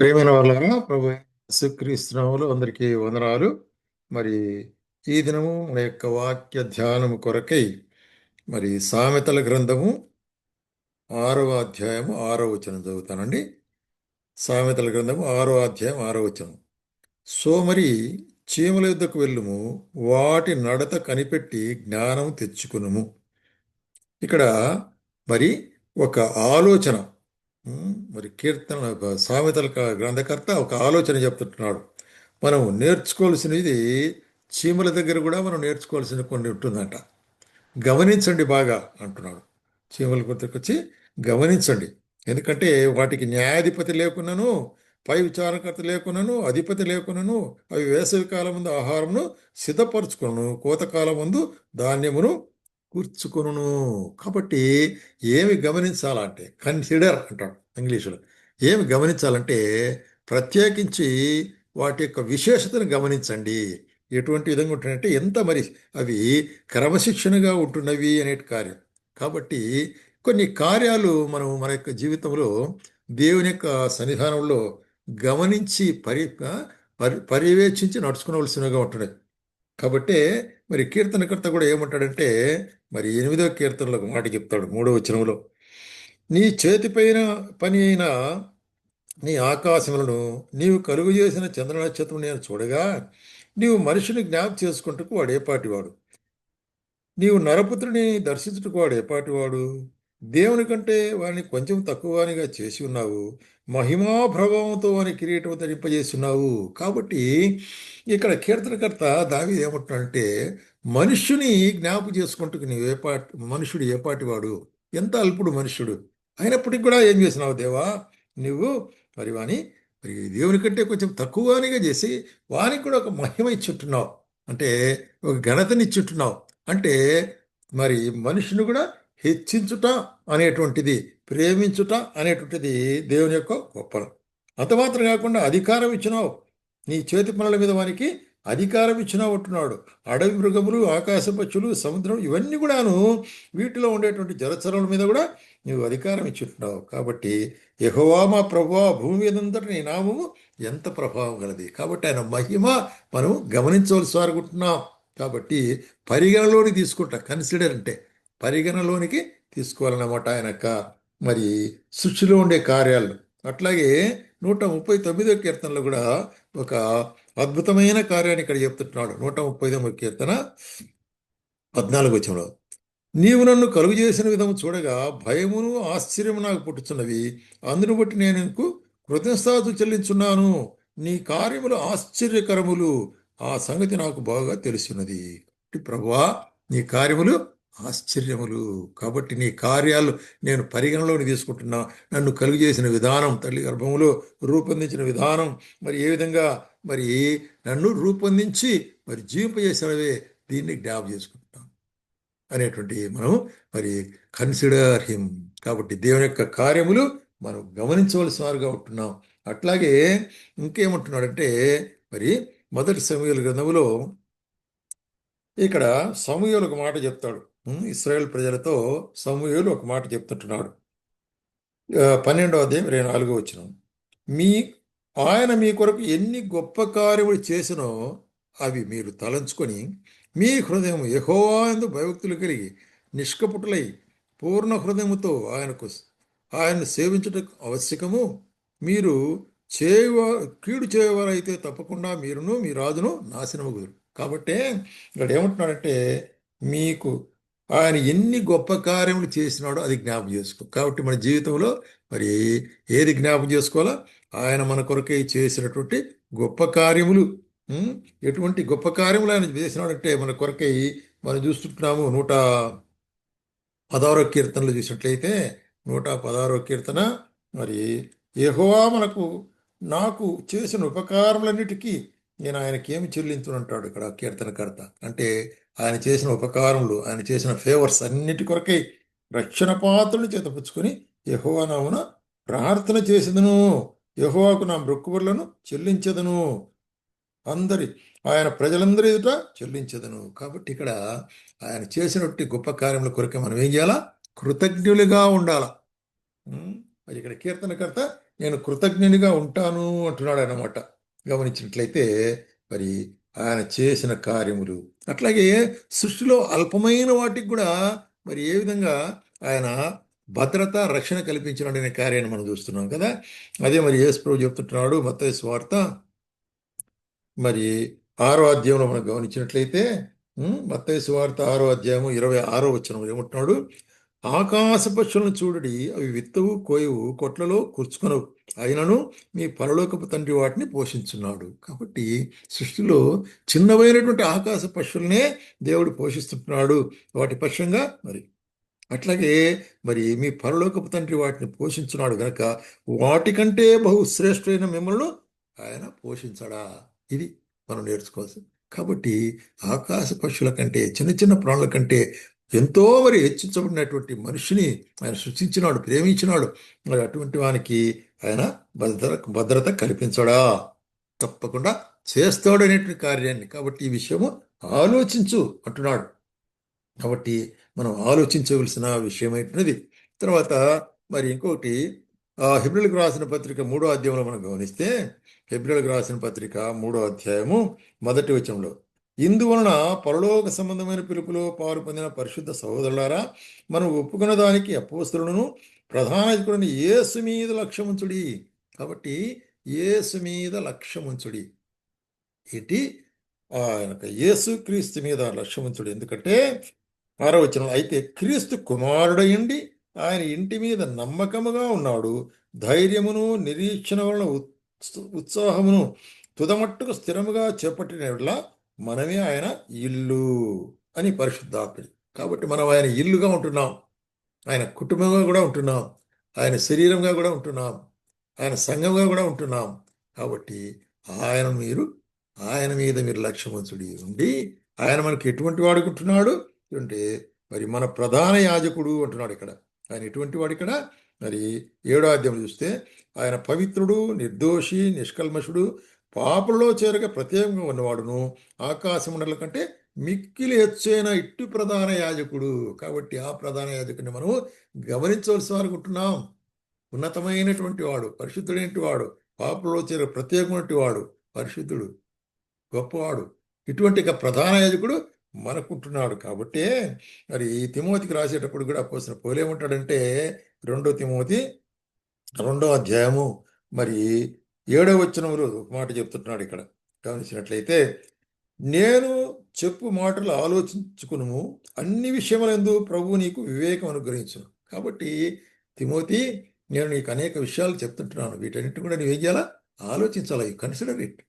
ప్రేమైన వాళ్ళారా ప్రభు యేసుక్రీస్తునామములో అందరికీ వందనాలు. మరి ఈ దినము మన యొక్క వాక్య ధ్యానము కొరకై మరి సామెతల గ్రంథము ఆరవ అధ్యాయము ఆరో వచనం చదువుతానండి. సామెతల గ్రంథము ఆరో అధ్యాయం ఆరో వచనం. సోమరి చీమల యుద్ధకు వెళ్ళుము వాటి నడత కనిపెట్టి జ్ఞానం తెచ్చుకునుము. ఇక్కడ మరి ఒక ఆలోచన మరి కీర్తన ఒక సామెతల గ్రంథకర్త ఒక ఆలోచన చెప్తుంటున్నాడు. మనం నేర్చుకోవాల్సినది చీమల దగ్గర కూడా మనం నేర్చుకోవాల్సిన కొన్ని ఉంటుందంట. గమనించండి బాగా అంటున్నాడు. చీమల గుర్తుకొచ్చి గమనించండి. ఎందుకంటే వాటికి న్యాయాధిపతి లేకున్నాను పై విచారకర్త లేకున్నాను అధిపతి లేకున్నాను అవి వేసవి కాలం ముందు ఆహారమును సిద్ధపరచుకును కోతకాలం ముందు ధాన్యమును కూర్చుకొను కాబట్టి ఏమి గమనించాలంటే కన్సిడర్ అంటాడు ఇంగ్లీషులో. ఏమి గమనించాలంటే ప్రత్యేకించి వాటి యొక్క విశేషతను గమనించండి. ఎటువంటి విధంగా ఉంటున్నాయంటే ఎంత మరి అవి క్రమశిక్షణగా ఉంటున్నవి అనే కార్యం. కాబట్టి కొన్ని కార్యాలు మనం మన యొక్క జీవితంలో దేవుని యొక్క సన్నిధానంలో గమనించి పరి పరి పర్యవేక్షించి నడుచుకోవలసినగా ఉంటున్నాయి. కాబట్టి మరి కీర్తనకర్త కూడా ఏమంటాడంటే మరి ఎనిమిదో కీర్తనలో ఒక మాట చెప్తాడు మూడో వచనంలో. నీ చేతిపైన పని అయిన నీ ఆకాశములను నీవు కలుగు చేసిన చంద్ర నక్షత్రం నేను చూడగా నీవు మనుషుని జ్ఞాపకం చేసుకుంటూ వాడు ఏపాటివాడు. నీవు నరపుత్రుని దర్శించుటకు వాడు ఏపాటివాడు? దేవుని కంటే వాడిని కొంచెం తక్కువనిగా చేసి ఉన్నావు. మహిమా ప్రభావంతో వాని కిరీటం ధరింపజేసి ఉన్నావు కాబట్టి ఇక్కడ కీర్తనకర్త దావి ఏమంటున్నాడంటే మనుష్యుని జ్ఞాపకం చేసుకుంటూ నీవు ఏపాటి మనుషుడు ఏపాటివాడు? ఎంత అల్పుడు మనుష్యుడు? అయినప్పటికీ కూడా ఏం చేసినావు దేవా? నువ్వు మరి వాని మరి దేవుని కంటే కొంచెం తక్కువనిగా చేసి వానికి కూడా ఒక మహిమ ఇచ్చుంటున్నావు. అంటే ఒక ఘనతనిచ్చుంటున్నావు అంటే మరి మనుషుని కూడా హెచ్చించుట అనేటువంటిది ప్రేమించుట అనేటువంటిది దేవుని యొక్క గొప్పలం అంతమాత్రం కాకుండా అధికారం ఇచ్చినావు. నీ చేతి పనుల మీద వానికి అధికారం ఇచ్చినావు అంటున్నాడు. అడవి మృగములు ఆకాశ పక్షులు సముద్రం ఇవన్నీ కూడాను వీటిలో ఉండేటువంటి జలచరముల మీద కూడా నువ్వు అధికారం ఇచ్చుంటున్నావు. కాబట్టి యహోవా మా ప్రభువా భూమి మీదంతటి నీ నామము ఎంత ప్రభావం గలది. కాబట్టి ఆయన మహిమ మనం గమనించవలసి అనుకుంటున్నాం కాబట్టి పరిగణలోని తీసుకుంటా. కన్సిడర్ అంటే పరిగణలోనికి తీసుకోవాలన్నమాట ఆయన మరి సృష్టిలో ఉండే కార్యాలు. అట్లాగే నూట ముప్పై తొమ్మిదో కీర్తనలో కూడా ఒక అద్భుతమైన కార్యాన్ని ఇక్కడ చెప్తున్నాడు నూట ముప్పై తొమ్మిది కీర్తన పద్నాలుగు వచ్చంలో నీవు నన్ను కలుగు చేసిన విధము చూడగా భయమును ఆశ్చర్యము నాకు పుట్టుచున్నవి. అందును బట్టి నేను ఇంకు కృతజ్ఞతాలు చెల్లించున్నాను. నీ కార్యములు ఆశ్చర్యకరములు. ఆ సంగతి నాకు బాగా తెలుసున్నది ప్రభువా నీ కార్యములు ఆశ్చర్యములు. కాబట్టి నీ కార్యాలు నేను పరిగణలోకి తీసుకుంటున్నా. నన్ను కలుగు చేసిన విధానం తల్లి గర్భములో రూపొందించిన విధానం మరి ఏ విధంగా మరి నన్ను రూపొందించి మరి జీవింపజేసినవే దీన్ని జ్ఞాపం చేసుకుంటున్నాం అనేటువంటి మనం మరి కన్సిడర్ హిమ్ కాబట్టి దేవుని యొక్క కార్యములు మనం గమనించవలసిన వారుగా ఉంటున్నాం. అట్లాగే ఇంకేమంటున్నాడంటే మరి మొదటి సమయాల గ్రంథములో ఇక్కడ సమూహలు ఒక మాట చెప్తాడు. ఇస్రాయేల్ ప్రజలతో సమూహలు ఒక మాట చెప్తుంటున్నాడు. పన్నెండవ అధ్యాయం ఇరవై నాలుగో వచ్చిన మీ ఆయన మీ కొరకు ఎన్ని గొప్ప కార్యములు చేసినో అవి మీరు తలంచుకొని మీ హృదయం యెహోవాయందు భయభక్తులు కలిగి నిష్కపుటులై పూర్ణ హృదయముతో ఆయనకు ఆయన్ను సేవించుటకు ఆవశ్యకము. మీరు చేయవ కీడు చేయవారైతే తప్పకుండా మీరును మీ రాజును నాశనమగుదురు. కాబట్టే ఇక్కడ ఏమంటున్నాడంటే మీకు ఆయన ఎన్ని గొప్ప కార్యములు చేసినాడో అది జ్ఞాపకం చేసుకో. కాబట్టి మన జీవితంలో మరి ఏది జ్ఞాపకం చేసుకోవాలో? ఆయన మన కొరకై చేసినటువంటి గొప్ప కార్యములు. ఎటువంటి గొప్ప కార్యములు ఆయన చేసినాడంటే మన కొరకై మనం చూస్తుంటున్నాము నూట పదహారో కీర్తనలు చూసినట్లయితే నూట పదహారో కీర్తన మరి ఏహోవా మనకు నాకు చేసిన ఉపకారములన్నిటికీ నేను ఆయనకి ఏమి చెల్లించునంటాడు ఇక్కడ కీర్తనకర్త. అంటే ఆయన చేసిన ఉపకారములు ఆయన చేసిన ఫేవర్స్ అన్నిటి కొరకై రక్షణ పాత్రను చేతపుచ్చుకొని యహోవా నామున ప్రార్థన చేసేదను. యహోవాకు నా మృక్కుబడులను చెల్లించదను. అందరి ఆయన ప్రజలందరి ఎదుట చెల్లించదను. కాబట్టి ఇక్కడ ఆయన చేసినటువంటి గొప్ప కార్యముల కొరకే మనం ఏం చేయాలా? కృతజ్ఞులుగా ఉండాలా? మరి ఇక్కడ కీర్తనకర్త నేను కృతజ్ఞునిగా ఉంటాను అంటున్నాడు అన్నమాట గమనించినట్లయితే మరి ఆయన చేసిన కార్యములు. అట్లాగే సృష్టిలో అల్పమైన వాటికి కూడా మరి ఏ విధంగా ఆయన భద్రత రక్షణ కల్పించిన అనే కార్యాన్ని మనం చూస్తున్నాం కదా. అదే మరి యేసు ప్రభు చెప్తుంటున్నాడు మత వార్త మరి ఆరో అధ్యాయంలో మనం గమనించినట్లయితే ఉమ్, వార్త ఆరో అధ్యాయము ఇరవై ఆరో వచ్చిన ఏమంటున్నాడు? ఆకాశ పక్షులను చూడడి అవి విత్తవు కోయవు కొట్లలో కూర్చుకొనవు. అయినను మీ పరలోకపు తండ్రి వాటిని పోషించున్నాడు. కాబట్టి సృష్టిలో చిన్నవైనటువంటి ఆకాశ పక్షులనే దేవుడు పోషిస్తున్నాడు వాటి పక్షంగా మరి. అట్లాగే మరి మీ పరలోకపు తండ్రి వాటిని పోషించున్నాడు కనుక వాటికంటే బహుశ్రేష్ఠమైన మిమ్మల్ని ఆయన పోషించడా? ఇది మనం నేర్చుకోవాల్సింది. కాబట్టి ఆకాశ పక్షుల కంటే చిన్న చిన్న ప్రాణుల కంటే ఎంతో మరి హెచ్చించబడినటువంటి మనిషిని ఆయన సృష్టించినాడు ప్రేమించినాడు. మరి అటువంటి వానికి ఆయన భద్ర భద్రత కల్పించడా? తప్పకుండా చేస్తాడు అనేటువంటి కార్యాన్ని. కాబట్టి ఈ విషయము ఆలోచించు అంటున్నాడు. కాబట్టి మనం ఆలోచించవలసిన విషయం ఏంటినది తర్వాత మరి ఇంకొకటి ఆ హిబ్రిల్కి రాసిన పత్రిక మూడో అధ్యాయంలో మనం గమనిస్తే హిబ్రిల్కి రాసిన పత్రిక మూడో అధ్యాయము మొదటి వచనంలో ఇందువలన పరలోక సంబంధమైన పిలుపులో పాలు పొందిన పరిశుద్ధ సహోదరులారా మనం ఒప్పుకున్న దానికి అపోస్తులను ప్రధాన యాజకుడిని ఏసు మీద లక్ష్యముంచుడి. కాబట్టి ఏసు మీద లక్ష్యముంచుడి. ఏంటి? ఆయన యేసు క్రీస్తు మీద లక్ష్యముంచుడు. ఎందుకంటే ఆరవచనం అయితే క్రీస్తు కుమారుడయండి ఆయన ఇంటి మీద నమ్మకముగా ఉన్నాడు. ధైర్యమును నిరీక్షణ వలన ఉత్స- ఉత్సాహమును తుదమట్టుకు స్థిరముగా చేపట్టిన మనమే ఆయన ఇల్లు అని పరిశుద్ధాత్ముడు. కాబట్టి మనం ఆయన ఇల్లుగా ఉంటున్నాం. ఆయన కుటుంబంగా కూడా ఉంటున్నాం. ఆయన శరీరంగా కూడా ఉంటున్నాం. ఆయన సంఘంగా కూడా ఉంటున్నాం. కాబట్టి ఆయన మీరు ఆయన మీద మీరు లక్ష్యవంతుడి ఉండి ఆయన మనకి ఎటువంటి వాడుకుంటున్నాడు అంటే మరి మన ప్రధాన యాజకుడు అంటున్నాడు ఇక్కడ. ఆయన ఎటువంటి వాడు ఇక్కడ? మరి ఏడో అధ్యాయం చూస్తే ఆయన పవిత్రుడు నిర్దోషి నిష్కల్మషుడు పాపలో చేరక ప్రత్యేకంగా ఉన్నవాడును. ఆకాశమండల కంటే మిక్కిలి హెచ్చైన ఇట్టి ప్రధాన యాజకుడు. కాబట్టి ఆ ప్రధాన యాజకుడిని మనం గమనించవలసి అనుకుంటున్నాం ఉన్నతమైనటువంటి వాడు పరిశుద్ధుడైనటువంటి వాడు పాపలో చేరే ప్రత్యేకమైనటువంటి వాడు పరిశుద్ధుడు గొప్పవాడు. ఇటువంటి ప్రధాన యాజకుడు మనకుంటున్నాడు. కాబట్టే మరి ఈ తిమోతికి రాసేటప్పుడు కూడా పోసిన పోలేమంటాడంటే రెండో తిమోతి రెండో అధ్యాయము. మరి ఏడో వచనములో ఒక మాట చెప్తున్నాడు ఇక్కడ. గమనించినట్లయితే నేను చెప్పు మాటలు ఆలోచించుకును అన్ని విషయములందు ప్రభు నీకు వివేకం అనుగ్రహించును. కాబట్టి తిమోతి నేను నీకు అనేక విషయాలు చెప్తుంటున్నాను. వీటన్నిటి కూడా నువ్వు ఏం చేయాలా? ఆలోచించాలా? యూ కన్సిడర్ ఇట్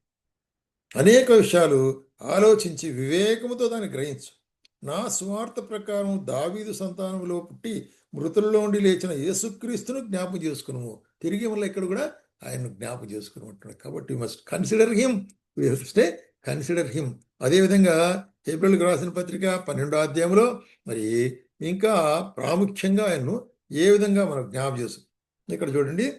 అనేక విషయాలు ఆలోచించి వివేకముతో దాన్ని గ్రహించు. నా స్వార్థ ప్రకారం దావీదు సంతానములో పుట్టి మృతుల్లో ఉండి లేచిన యేసుక్రీస్తును జ్ఞాపకం చేసుకును తిరిగి మళ్ళీ ఇక్కడ కూడా ఆయన జ్ఞాపకం చేసుకుని ఉంటున్నాడు కాబట్టి must consider him stay consider him అదేవిధంగా ఏప్రిల్కి రాసిన పత్రిక పన్నెండో అధ్యాయంలో మరి ఇంకా ప్రాముఖ్యంగా ఆయన్ను ఏ విధంగా మనం జ్ఞాపకం చేసు ఇక్కడ చూడండి.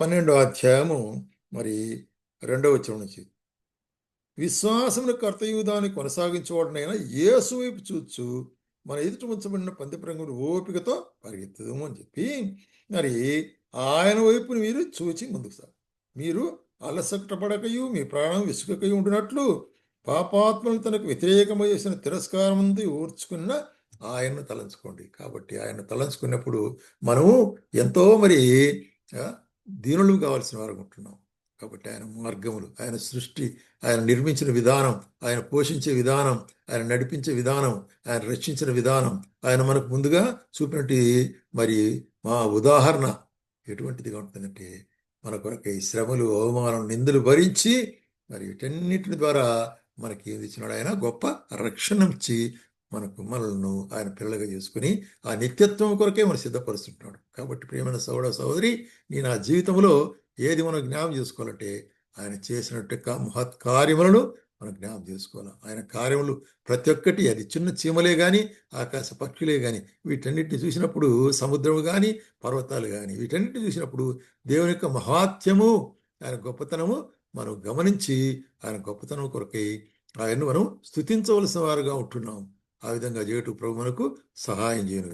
పన్నెండో అధ్యాయము మరి రెండవ వచ్చం నుంచి. విశ్వాసమును కర్తయుధాన్ని దాన్ని యేసు వైపు చూచు మన ఎదుట ఉంచబడిన పందిప్రంగుడు ఓపికతో పరిగెత్తదు అని చెప్పి. మరి ఆయన వైపుని మీరు చూచి ముందుకు సార్ మీరు అలసటపడకయు మీ ప్రాణం విసుకకయు ఉండినట్లు పాపాత్మను తనకు వ్యతిరేకమై చేసిన తిరస్కారం ఉంది ఊర్చుకున్న ఆయన్ను తలంచుకోండి. కాబట్టి ఆయన తలంచుకున్నప్పుడు మనము ఎంతో మరి దీనులు కావాల్సిన వారు ఉంటున్నాం. కాబట్టి ఆయన మార్గములు ఆయన సృష్టి ఆయన నిర్మించిన విధానం ఆయన పోషించే విధానం ఆయన నడిపించే విధానం ఆయన రక్షించిన విధానం ఆయన మనకు ముందుగా చూపినట్టు మరి మా ఉదాహరణ ఎటువంటిదిగా ఉంటుందంటే మన కొరకై శ్రమలు అవమానం నిందలు భరించి మరి వీటన్నిటి ద్వారా మనకి ఏది ఇచ్చినాడు ఆయన? గొప్ప రక్షణ ఇచ్చి మనకు మనలను ఆయన పిల్లలుగా చేసుకుని ఆ నిత్యత్వం కొరకే మనం సిద్ధపరుస్తుంటున్నాడు. కాబట్టి ప్రియమైన సోదర సోదరి నేను ఆ జీవితంలో ఏది మనం జ్ఞాపం చేసుకోవాలంటే ఆయన చేసినట్టు మహత్కార్యములను మహత్ కార్యములను మనం జ్ఞానం చేసుకోవాలి ఆయన కార్యములు ప్రతి ఒక్కటి అది చిన్న చీమలే కానీ ఆకాశ పక్షులే కానీ వీటన్నిటిని చూసినప్పుడు సముద్రము కానీ పర్వతాలు కానీ వీటన్నిటిని చూసినప్పుడు దేవుని యొక్క మహాత్యము ఆయన గొప్పతనము మనం గమనించి ఆయన గొప్పతనం కొరకై ఆయన్ను మనం స్థుతించవలసిన వారుగా ఉంటున్నాం. ఆ విధంగా చేయటం ప్రభు మనకు సహాయం చేయను